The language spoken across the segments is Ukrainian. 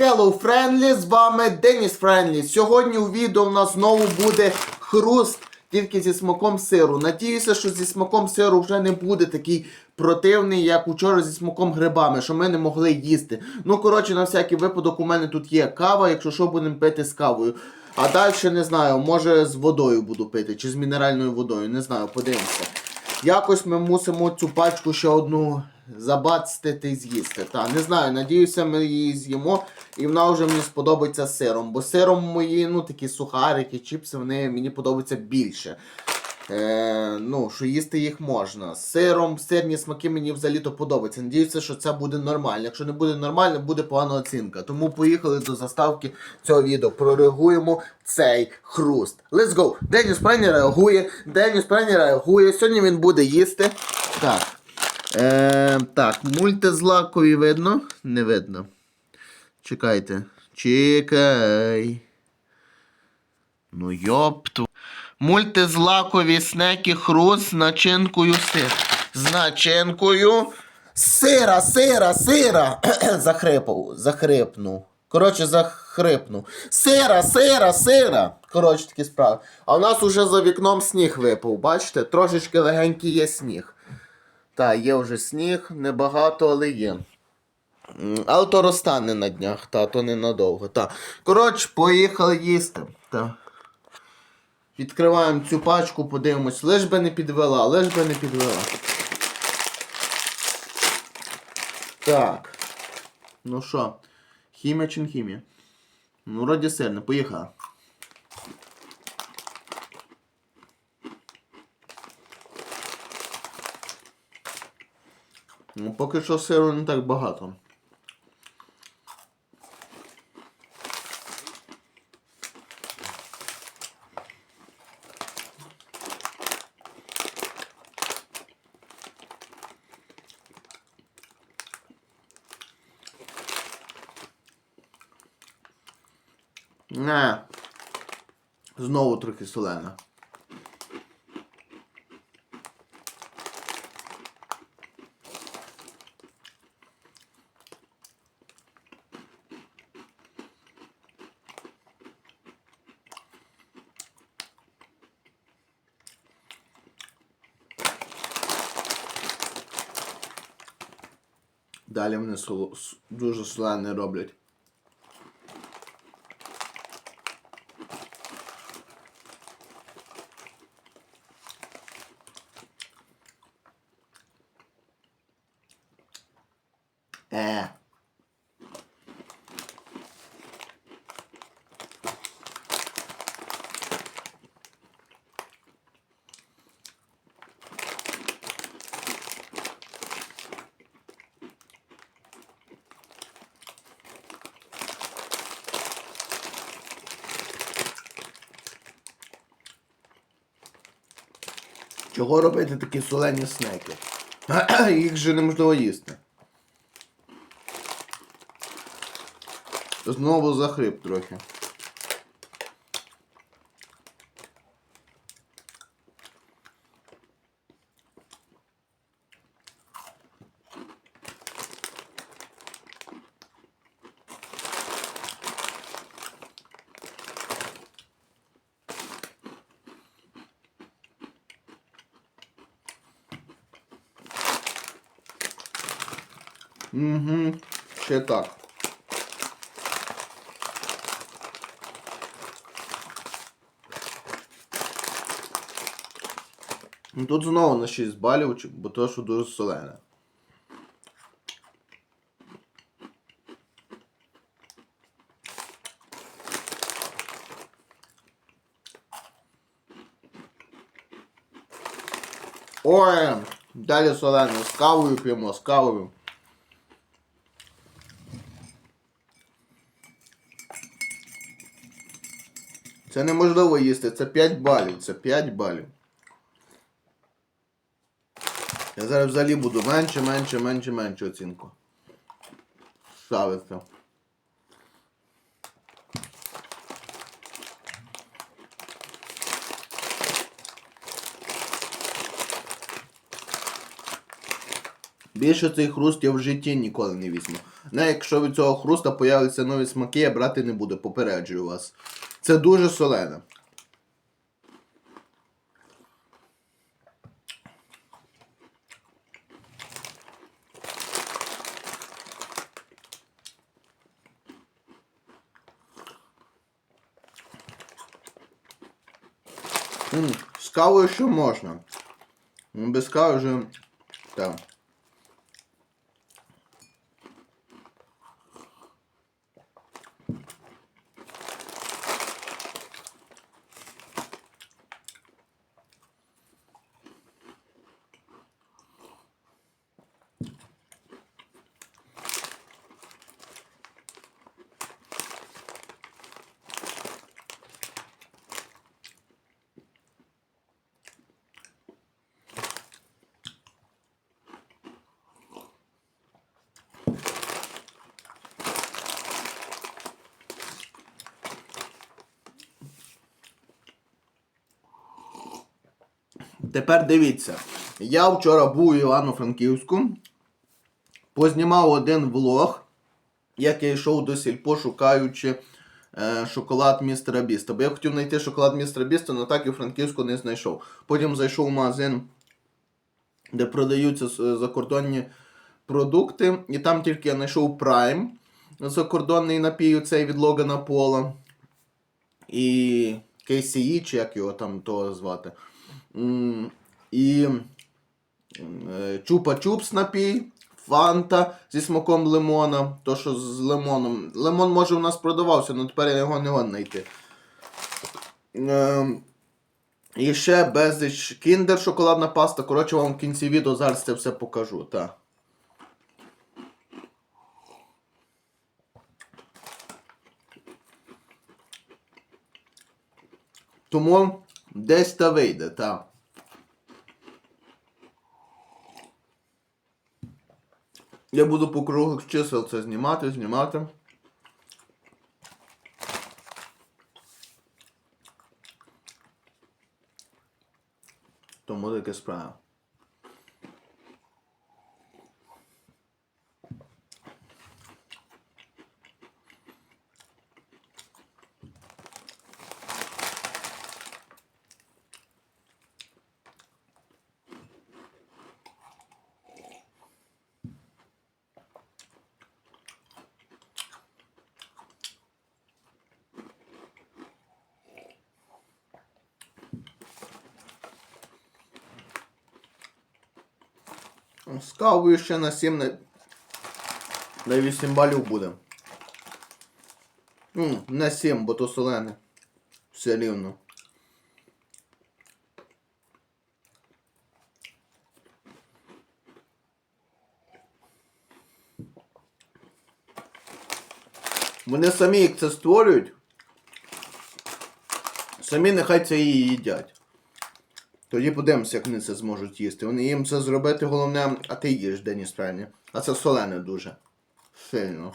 Hello Friendly, з вами Деніс Френлі. Сьогодні у відео у нас знову буде хруст тільки зі смаком сиру. Надіюся, що зі смаком сиру вже не буде такий противний, як учора зі смаком грибами, що ми не могли їсти. Ну, коротше, на всякий випадок, у мене тут є кава, якщо що, будемо пити з кавою. А далі не знаю, може з водою буду пити, чи з мінеральною водою, не знаю, подивимося. Якось ми мусимо цю пачку ще одну забацтити і з'їсти. Та, не знаю, надіюся, ми її з'їмо, і вона вже мені сподобається сиром. Бо сиром мої, ну, такі сухарики, чіпси, вони мені подобаються більше. Е, ну, що їсти їх можна. Сиром, сирні смаки мені взагалі-то подобаються. Надіюся, що це буде нормально. Якщо не буде нормально, буде погана оцінка. Тому поїхали до заставки цього відео. Прореагуємо цей хруст. Let's go! Деніс Прені реагує. Деніс Прені реагує. Сьогодні він буде їсти. Так. Е, так, мультизлакові видно? Не видно. Чекайте. Чекай. Ну йопту. Мультизлакові снеки хруст з начинкою сир. З начинкою сира, сира, сира. Захрипав, захрипнув. Коротше, захрипнув. Сира, сира, сира. Коротше, такі справи. А у нас уже за вікном сніг випав, бачите? Трошечки легенький є сніг. Так, є вже сніг, небагато, але є. Але то розтане на днях, та, то ненадовго. Та. Коротше, поїхали їсти. Та. Відкриваємо цю пачку, подивимось. Лиш би не підвела, лиш би не підвела. Так. Ну що, хімія чи не хімія? Ну, вроді сильно, поїхали. Ну, поки що сиру не так багато. Не. Знову трохи солена. Далі вони дуже солене роблять. Е. Чого робити такі солені снеки? Їх же неможливо їсти. Знову захрип трохи. Угу, ще так. Ну тут знову на 6 балів, бо то, що дуже солене. Ой, далі солене, з кавою п'ємо, з кавою. Це неможливо їсти, це 5 балів, це 5 балів. Я зараз взагалі буду менше, менше, менше, менше оцінку. Ставити. Більше цей хруст я в житті ніколи не візьму. Не, якщо від цього хруста появляться нові смаки, я брати не буду, попереджую вас. Це дуже солене. М, З кавою ще можна. Без кави вже. Так. Тепер дивіться. Я вчора був у Івано-Франківську, познімав один влог, як я йшов до сільпо, шукаючи е, шоколад містера Біста. Бо я хотів знайти шоколад містера Біста, але так і у Франківську не знайшов. Потім зайшов в магазин, де продаються е, закордонні продукти, і там тільки я знайшов Prime, закордонний напій, цей від Логана Пола. І KCE, чи як його там того звати. І е, чупа-чупс напій, фанта зі смаком лимона. То, що з лимоном. Лимон може у нас продавався, але тепер я його не можу знайти. Е, І ще безліч кіндер шоколадна паста. Коротше, вам в кінці відео зараз це все покажу. Так. Тому десь та вийде, так. Я буду по круглих чисел це знімати, знімати. Тому таке справа. З кавою ще на 7 на, на 8 балів буде. Ну, на 7, бо то солене. Все рівно. Вони самі як це створюють. Самі нехай це і їдять. Тоді подивимося, як вони це зможуть їсти. Вони їм це зробити головне, а ти їж Деніс правильно. А це солене дуже. Сильно.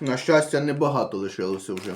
На щастя, небагато лишилося вже.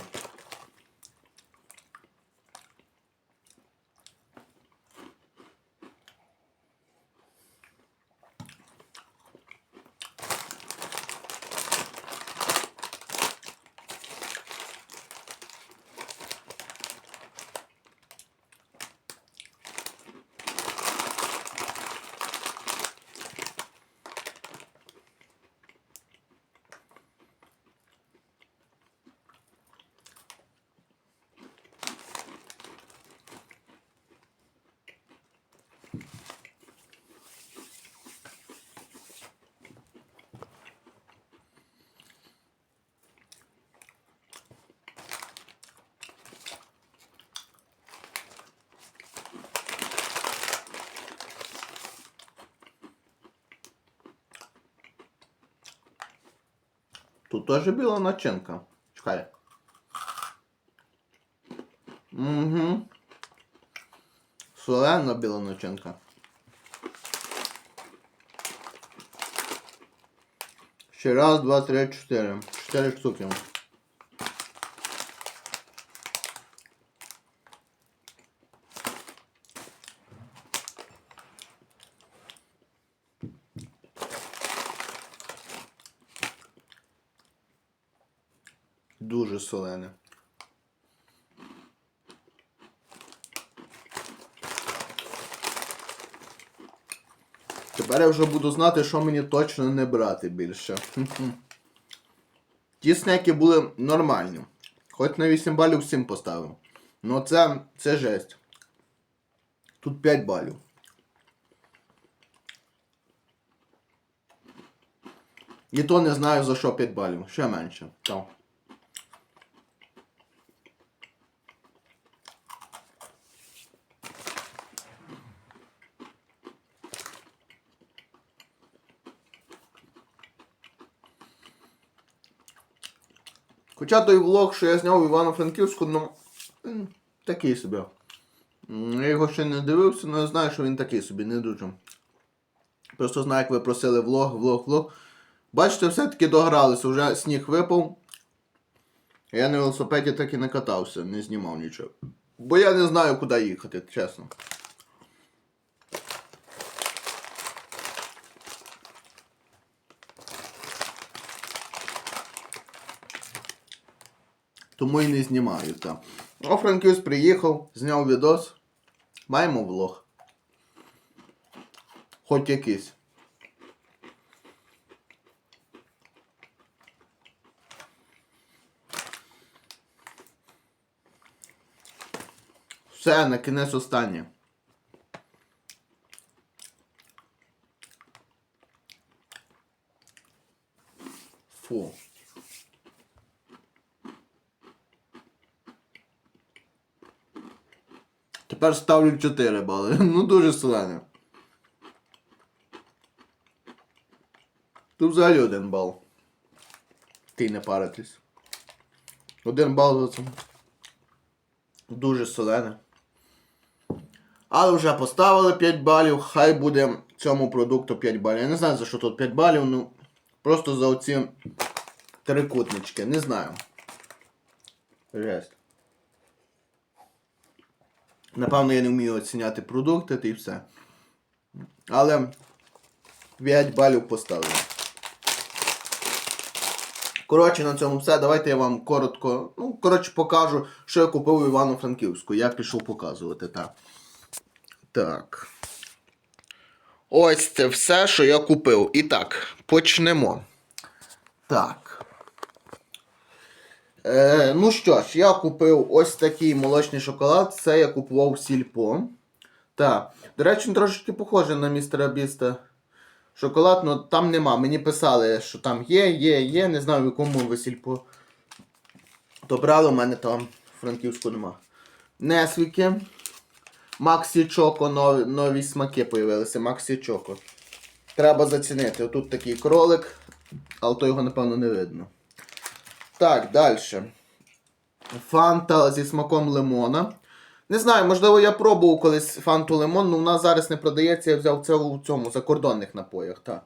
Тут теж біла начинка. Чекай. Угу. Солена біла начинка. Ще раз, два, три, чотири. Чотири штуки. Дуже солене. Тепер я вже буду знати, що мені точно не брати більше. Ті снеки були нормальні. Хоч на 8 балів всім поставив. Ну це, це жесть. Тут 5 балів. І то не знаю за що 5 балів. Ще менше. Так. Хоча той влог, що я зняв в Івано-Франківську, ну такий собі. Я його ще не дивився, але знаю, що він такий собі, не дуже. Просто знаю, як ви просили влог, влог, влог. Бачите, все-таки догралися, вже сніг випав. Я на велосипеді так і не катався, не знімав нічого. Бо я не знаю, куди їхати, чесно. Тому і не знімаю Та. О, Франківськ приїхав, зняв відос. Маємо влог. Хоч якийсь. Все, на кінець останнє. Тепер ставлю 4 бали. Ну дуже солене. Тут взагалі один бал. Ти не паритись. Один бал за це. Дуже солене. Але вже поставили 5 балів, хай буде цьому продукту 5 балів. Я не знаю за що тут 5 балів, ну просто за оці трикутнички. Не знаю. Жесть. Напевно, я не вмію оціняти продукти та і все. Але 5 балів поставлю. Коротше, на цьому все. Давайте я вам коротко, ну, коротше, покажу, що я купив у Івано-Франківську. Я пішов показувати, так. Так. Ось це все, що я купив. І так, почнемо. Так. Е, ну що ж, я купив ось такий молочний шоколад. Це я купував сільпо. Так. До речі, він трошечки похожий на містера Біста. Шоколад, ну там нема. Мені писали, що там є, є, є. Не знаю, в якому ви сільпо. То брали, у мене там Франківську нема. Несвіки. Максі Чоко, нові, нові смаки появилися. Максі Чоко. Треба зацінити. Отут такий кролик, але то його, напевно, не видно. Так, далі. Фанта зі смаком лимона. Не знаю, можливо, я пробував колись фанту лимон, але вона зараз не продається, я взяв це у цьому закордонних напоях. Так.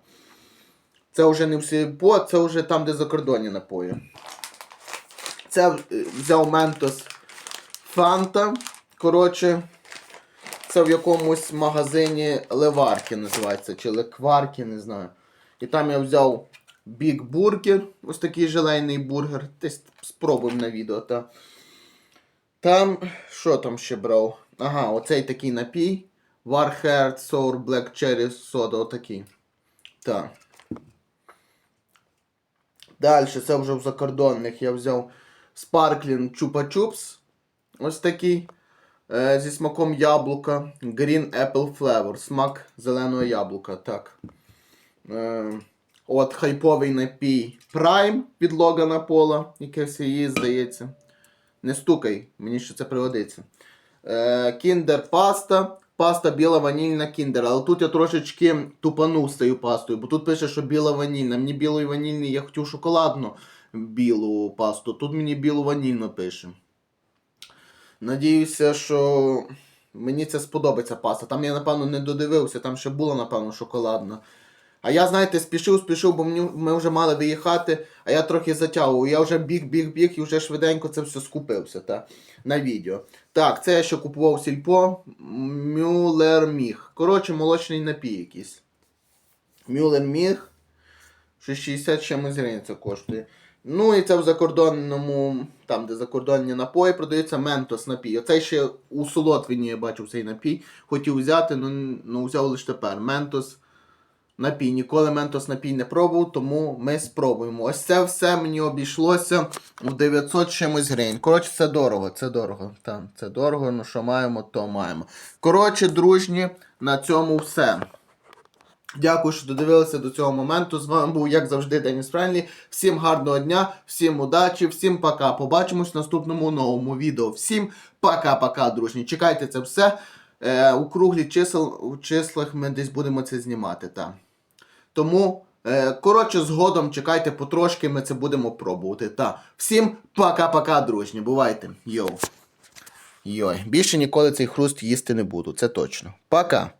Це вже не в сільпо, це вже там, де закордонні напої. Це е, взяв Ментос Фанта. Коротше, це в якомусь магазині Леварки називається, чи Лекварки, не знаю. І там я взяв Big Burger, ось такий желейний бургер. Десь спробуємо на відео. Та. Там, що там ще брав? Ага, оцей такий напій. Warheart Sour Black Cherry Soda, отакий. Так. Далі, це вже в закордонних я взяв Sparkling Chupa Chups. Ось такий. Е, зі смаком яблука. Green Apple Flavor. Смак зеленого яблука. Так. От хайповий напій Prime від Логана Пола, якийсь її здається. Не стукай, мені ще це пригодиться. Kinder паста. Паста біла ванільна кіндер. Але тут я трошечки тупанув з цією пастою, бо тут пише, що біла ванільна. Мені білої ванільної, я хотів шоколадну білу пасту. Тут мені білу ванільну пише. Надіюся, що мені це сподобається паста. Там я, напевно, не додивився, там ще була, напевно, шоколадна. А я, знаєте, спішив, спішив, бо ми вже мали виїхати, а я трохи затягував. Я вже біг, біг, біг і вже швиденько це все скупився та, на відео. Так, це я ще купував сільпо. Мюллер Міг. Коротше, молочний напій якийсь. Мюллер Міг. Що 60 чимось гривень це коштує. Ну і це в закордонному, там, де закордонні напої продаються ментос напій. Оцей ще у Солотвіні я бачив цей напій. Хотів взяти, ну, ну взяв лише тепер. Ментос напій. Ніколи ментос напій не пробував, тому ми спробуємо. Ось це все мені обійшлося в 900 чимось гривень. Коротше, це дорого, це дорого. Там, це дорого, ну що маємо, то маємо. Коротше, дружні, на цьому все. Дякую, що додивилися до цього моменту. З вами був, як завжди, Деніс Френлі. Всім гарного дня, всім удачі, всім пока. Побачимось в наступному новому відео. Всім пока-пока, дружні. Чекайте це все. Е, у круглі чисел, у числах ми десь будемо це знімати. Та. Тому, е, коротше, згодом чекайте потрошки, ми це будемо пробувати. Та. Всім пока-пока, дружні. Бувайте. Йоу. Йой. Більше ніколи цей хруст їсти не буду. Це точно. Пока.